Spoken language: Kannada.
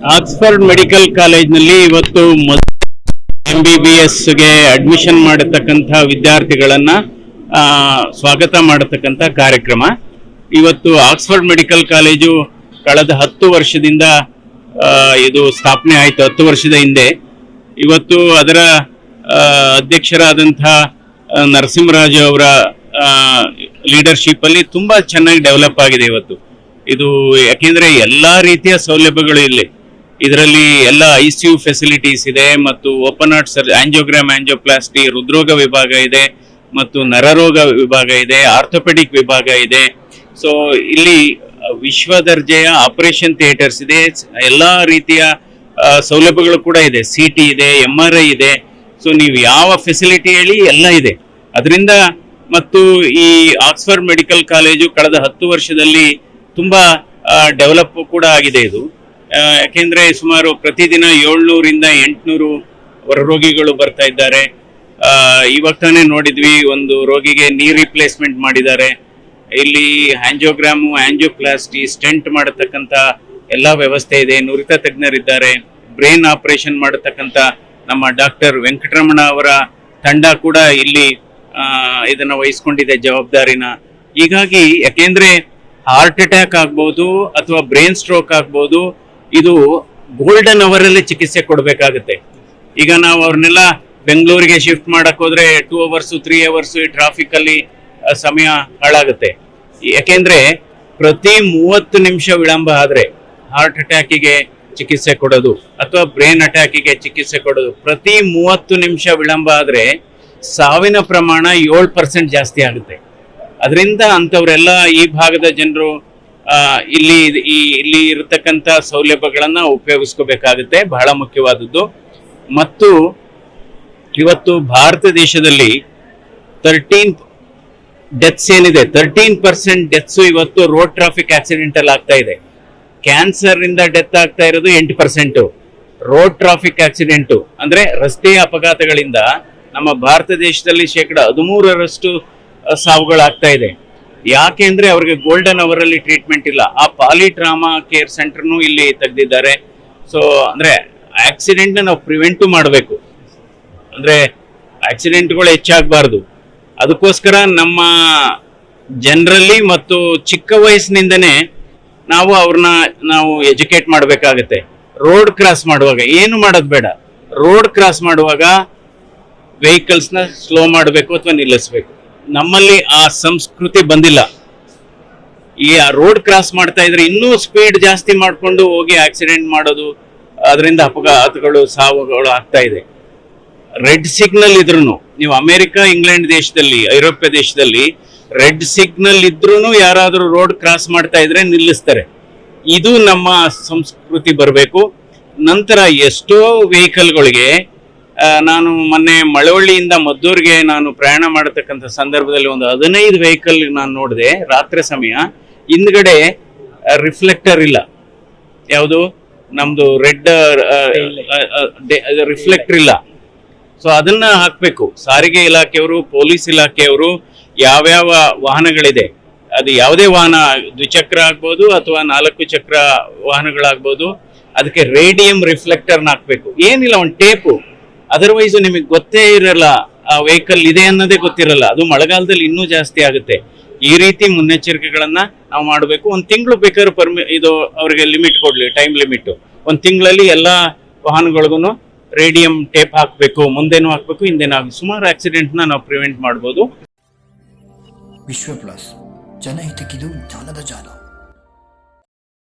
ಆಕ್ಸ್ಫರ್ಡ್ ಮೆಡಿಕಲ್ ಕಾಲೇಜ್ನಲ್ಲಿ ಇವತ್ತು ಎಂ ಬಿ ಬಿ ಎಸ್ಗೆ ಅಡ್ಮಿಷನ್ ಮಾಡತಕ್ಕಂಥ ವಿದ್ಯಾರ್ಥಿಗಳನ್ನ ಸ್ವಾಗತ ಮಾಡತಕ್ಕಂಥ ಕಾರ್ಯಕ್ರಮ. ಇವತ್ತು ಆಕ್ಸ್ಫರ್ಡ್ ಮೆಡಿಕಲ್ ಕಾಲೇಜು ಕಳೆದ ಹತ್ತು ವರ್ಷದಿಂದ ಇದು ಸ್ಥಾಪನೆ ಆಯಿತು, ಹತ್ತು ವರ್ಷದ ಹಿಂದೆ. ಇವತ್ತು ಅದರ ಅಧ್ಯಕ್ಷರಾದಂಥ ನರಸಿಂಹರಾಜು ಅವರ ಲೀಡರ್ಶಿಪ್ ಅಲ್ಲಿ ತುಂಬಾ ಚೆನ್ನಾಗಿ ಡೆವಲಪ್ ಆಗಿದೆ ಇವತ್ತು. ಇದು ಯಾಕೆಂದ್ರೆ ಎಲ್ಲಾ ರೀತಿಯ ಸೌಲಭ್ಯಗಳು ಇಲ್ಲಿ. ಇದರಲ್ಲಿ ಎಲ್ಲ ಐ ಸಿ ಯು ಫೆಸಿಲಿಟೀಸ್ ಇದೆ ಮತ್ತು open heart sir angiogram angioplasty ಹೃದ್ರೋಗ ವಿಭಾಗ ಇದೆ ಮತ್ತು ನರರೋಗ ವಿಭಾಗ ಇದೆ ಆರ್ಥೋಪೆಡಿಕ್ ವಿಭಾಗ ಇದೆ. ಸೊ ಇಲ್ಲಿ ವಿಶ್ವ ದರ್ಜೆಯ ಆಪರೇಷನ್ ಥಿಯೇಟರ್ಸ್ ಇದೆ. ಎಲ್ಲ ರೀತಿಯ ಸೌಲಭ್ಯಗಳು ಕೂಡ ಇದೆ. ಸಿ ಟಿ ಇದೆ ಎಂ ಆರ್ ಐ ಇದೆ. ಸೊ ನೀವು ಯಾವ ಫೆಸಿಲಿಟಿ ಹೇಳಿ ಎಲ್ಲ ಇದೆ. ಅದರಿಂದ ಮತ್ತು ಈ ಆಕ್ಸ್ಫರ್ಡ್ ಮೆಡಿಕಲ್ ಕಾಲೇಜು ಕಳೆದ ಹತ್ತು ವರ್ಷದಲ್ಲಿ ತುಂಬ ಡೆವಲಪ್ ಕೂಡ ಆಗಿದೆ ಇದು. ಯಾಕೆಂದ್ರೆ ಸುಮಾರು ಪ್ರತಿದಿನ ಏಳ್ನೂರಿಂದ ಎಂಟುನೂರು ಹೊರರೋಗಿಗಳು ಬರ್ತಾ ಇದ್ದಾರೆ. ಇವಾಗ ತಾನೇ ನೋಡಿದ್ವಿ, ಒಂದು ರೋಗಿಗೆ ನೀ ರಿಪ್ಲೇಸ್ಮೆಂಟ್ ಮಾಡಿದ್ದಾರೆ. ಇಲ್ಲಿ ಆಂಜಿಯೋಗ್ರಾಮು, ಆಂಜಿಯೋಪ್ಲಾಸ್ಟಿ, ಸ್ಟೆಂಟ್ ಮಾಡತಕ್ಕಂತ ಎಲ್ಲಾ ವ್ಯವಸ್ಥೆ ಇದೆ. ನುರಿತ ತಜ್ಞರಿದ್ದಾರೆ. ಬ್ರೈನ್ ಆಪರೇಷನ್ ಮಾಡತಕ್ಕಂತ ನಮ್ಮ ಡಾಕ್ಟರ್ ವೆಂಕಟರಮಣ ಅವರ ತಂಡ ಕೂಡ ಇಲ್ಲಿ ಇದನ್ನ ವಹಿಸ್ಕೊಂಡಿದೆ ಜವಾಬ್ದಾರಿನ. ಹೀಗಾಗಿ ಯಾಕೆಂದ್ರೆ ಹಾರ್ಟ್ ಅಟ್ಯಾಕ್ ಆಗ್ಬೋದು ಅಥವಾ ಬ್ರೈನ್ ಸ್ಟ್ರೋಕ್ ಆಗ್ಬೋದು ಇದು ಗೋಲ್ಡನ್ ಅವರ್ ಅಲ್ಲಿ ಚಿಕಿತ್ಸೆ ಕೊಡಬೇಕಾಗುತ್ತೆ. ಈಗ ನಾವು ಅವ್ರನ್ನೆಲ್ಲ ಬೆಂಗಳೂರಿಗೆ ಶಿಫ್ಟ್ ಮಾಡಕ್ ಹೋದ್ರೆ two hours three hours traffic ಅಲ್ಲಿ ಸಮಯ ಹಾಳಾಗುತ್ತೆ. ಯಾಕೆಂದ್ರೆ ಪ್ರತಿ ಮೂವತ್ತು ನಿಮಿಷ ವಿಳಂಬ ಆದ್ರೆ ಹಾರ್ಟ್ ಅಟ್ಯಾಕಿಗೆ ಚಿಕಿತ್ಸೆ ಕೊಡೋದು ಅಥವಾ ಬ್ರೈನ್ ಅಟ್ಯಾಕಿಗೆ ಚಿಕಿತ್ಸೆ ಕೊಡೋದು ಪ್ರತಿ ಮೂವತ್ತು ನಿಮಿಷ ವಿಳಂಬ ಆದ್ರೆ ಸಾವಿನ ಪ್ರಮಾಣ ಏಳು ಪರ್ಸೆಂಟ್ ಜಾಸ್ತಿ ಆಗುತ್ತೆ. ಅದರಿಂದ ಅಂಥವರೆಲ್ಲ ಈ ಭಾಗದ ಜನರು ಇಲ್ಲಿ, ಈ, ಇಲ್ಲಿ ಇರತಕ್ಕಂಥ ಸೌಲಭ್ಯಗಳನ್ನು ಉಪಯೋಗಿಸ್ಕೋಬೇಕಾಗುತ್ತೆ. ಬಹಳ ಮುಖ್ಯವಾದದ್ದು. ಮತ್ತು ಇವತ್ತು ಭಾರತ ದೇಶದಲ್ಲಿ ತರ್ಟೀನ್ ಡೆತ್ಸ್ ಏನಿದೆ? ತರ್ಟೀನ್ ಪರ್ಸೆಂಟ್ ಡೆತ್ಸ್ ಇವತ್ತು ರೋಡ್ ಟ್ರಾಫಿಕ್ ಆಕ್ಸಿಡೆಂಟ್ ಅಲ್ಲಿ ಆಗ್ತಾ ಇದೆ. ಕ್ಯಾನ್ಸರ್ ಇಂದ ಡೆತ್ ಆಗ್ತಾ ಇರೋದು ಎಂಟು ಪರ್ಸೆಂಟು ರೋಡ್ ಟ್ರಾಫಿಕ್ ಆಕ್ಸಿಡೆಂಟು ಅಂದ್ರೆ ರಸ್ತೆ ಅಪಘಾತಗಳಿಂದ ನಮ್ಮ ಭಾರತ ದೇಶದಲ್ಲಿ ಶೇಕಡ ಹದಿಮೂರರಷ್ಟು ಸಾವುಗಳಾಗ್ತಾ ಇದೆ. ಯಾಕೆ ಅಂದ್ರೆ ಅವ್ರಿಗೆ ಗೋಲ್ಡನ್ ಅವರ್ ಅಲ್ಲಿ ಟ್ರೀಟ್ಮೆಂಟ್ ಇಲ್ಲ. ಆ ಪಾಲಿ ಟ್ರಾಮಾ ಕೇರ್ ಸೆಂಟರ್ನು ಇಲ್ಲಿ ತೆಗೆದಿದ್ದಾರೆ. ಸೊ ಅಂದ್ರೆ ಆಕ್ಸಿಡೆಂಟ್ ನಾವು ಪ್ರಿವೆಂಟ್ ಮಾಡಬೇಕು. ಅಂದ್ರೆ ಆಕ್ಸಿಡೆಂಟ್ಗಳು ಹೆಚ್ಚಾಗಬಾರ್ದು. ಅದಕ್ಕೋಸ್ಕರ ನಮ್ಮ ಜನರಲ್ಲಿ ಮತ್ತು ಚಿಕ್ಕ ವಯಸ್ಸಿನಿಂದನೇ ನಾವು ಅವ್ರನ್ನ ನಾವು ಎಜುಕೇಟ್ ಮಾಡಬೇಕಾಗತ್ತೆ. ರೋಡ್ ಕ್ರಾಸ್ ಮಾಡುವಾಗ. ಏನು ಮಾಡೋದು ಬೇಡ. ರೋಡ್ ಕ್ರಾಸ್ ಮಾಡುವಾಗ ವೆಹಿಕಲ್ಸ್ನ ಸ್ಲೋ ಮಾಡಬೇಕು ಅಥವಾ ನಿಲ್ಲಿಸಬೇಕು. ನಮ್ಮಲ್ಲಿ ಆ ಸಂಸ್ಕೃತಿ ಬಂದಿಲ್ಲ. ಈ ರೋಡ್ ಕ್ರಾಸ್ ಮಾಡ್ತಾ ಇದ್ರೆ ಇನ್ನೂ ಸ್ಪೀಡ್ ಜಾಸ್ತಿ ಮಾಡಿಕೊಂಡು ಹೋಗಿ ಆಕ್ಸಿಡೆಂಟ್ ಮಾಡೋದು, ಅದರಿಂದ ಅಪಘಾತಗಳು, ಸಾವುಗಳು ಆಗ್ತಾ ಇದೆ. ರೆಡ್ ಸಿಗ್ನಲ್ ಇದ್ರೂ ನೀವು ಅಮೆರಿಕ, ಇಂಗ್ಲೆಂಡ್ ದೇಶದಲ್ಲಿ, ಐರೋಪ್ಯ ದೇಶದಲ್ಲಿ ರೆಡ್ ಸಿಗ್ನಲ್ ಇದ್ರೂ ಯಾರಾದರೂ ರೋಡ್ ಕ್ರಾಸ್ ಮಾಡ್ತಾ ಇದ್ರೆ ನಿಲ್ಲಿಸ್ತಾರೆ. ಇದು ನಮ್ಮ ಸಂಸ್ಕೃತಿ ಬರಬೇಕು. ನಂತರ ಎಷ್ಟೋ ವೆಹಿಕಲ್ಗಳಿಗೆ ನಾನು ಮೊನ್ನೆ ಮಳವಳ್ಳಿಯಿಂದ ಮದ್ದೂರಿಗೆ ನಾನು ಪ್ರಯಾಣ ಮಾಡತಕ್ಕಂಥ ಸಂದರ್ಭದಲ್ಲಿ ಒಂದು ಹದಿನೈದು ವೆಹಿಕಲ್ ನಾನು ನೋಡಿದೆ, ರಾತ್ರಿ ಸಮಯ. ಹಿಂದ್ಗಡೆ ರಿಫ್ಲೆಕ್ಟರ್ ಇಲ್ಲ. ಯಾವುದು? ನಮ್ದು ರೆಡ್ ರಿಫ್ಲೆಕ್ಟರ್ ಇಲ್ಲ. ಸೊ ಅದನ್ನ ಹಾಕ್ಬೇಕು. ಸಾರಿಗೆ ಇಲಾಖೆಯವರು, ಪೊಲೀಸ್ ಇಲಾಖೆಯವರು ಯಾವ್ಯಾವ ವಾಹನಗಳಿದೆ, ಅದು ಯಾವುದೇ ವಾಹನ, ದ್ವಿಚಕ್ರ ಆಗ್ಬೋದು ಅಥವಾ ನಾಲ್ಕು ಚಕ್ರ ವಾಹನಗಳಾಗ್ಬೋದು, ಅದಕ್ಕೆ ರೇಡಿಯಂ ರಿಫ್ಲೆಕ್ಟರ್ನ ಹಾಕ್ಬೇಕು. ಏನಿಲ್ಲ, ಒಂದು ಟೇಪು ಅದರ್ವೈಸ್ ನಿಮಗೆ ಗೊತ್ತೇ ಇರಲ್ಲ, ಆ ವೆಹಿಕಲ್ ಇದೆ ಅನ್ನೋದೇ ಗೊತ್ತಿರಲ್ಲ. ಅದು ಮಳೆಗಾಲದಲ್ಲಿ ಇನ್ನೂ ಜಾಸ್ತಿ ಆಗುತ್ತೆ. ಈ ರೀತಿ ಮುನ್ನೆಚ್ಚರಿಕೆಗಳನ್ನ ನಾವು ಮಾಡಬೇಕು. ಒಂದು ತಿಂಗಳು ಬೇಕಾದ್ರೆ ಪರ್ಮಿ ಇದು ಅವರಿಗೆ ಲಿಮಿಟ್ ಕೊಡ್ಲಿ ಟೈಮ್ ಲಿಮಿಟ್ ಒಂದು ತಿಂಗಳಲ್ಲಿ ಎಲ್ಲಾ ವಾಹನಗಳಿಗೂ ರೇಡಿಯಂ ಟೇಪ್ ಹಾಕಬೇಕು, ಮುಂದೆನೂ ಹಾಕಬೇಕು, ಹಿಂದೆನೂ ಹಾಕಬೇಕು. ಸುಮಾರು ಆಕ್ಸಿಡೆಂಟ್ನ ನಾವು ಪ್ರಿವೆಂಟ್ ಮಾಡ್ಬೋದು. ವಿಶ್ವ ಪ್ಲಸ್ ಜನಹಿತಕ್ಕಿದು ಜ್ಞಾನದ ಜಾಲ.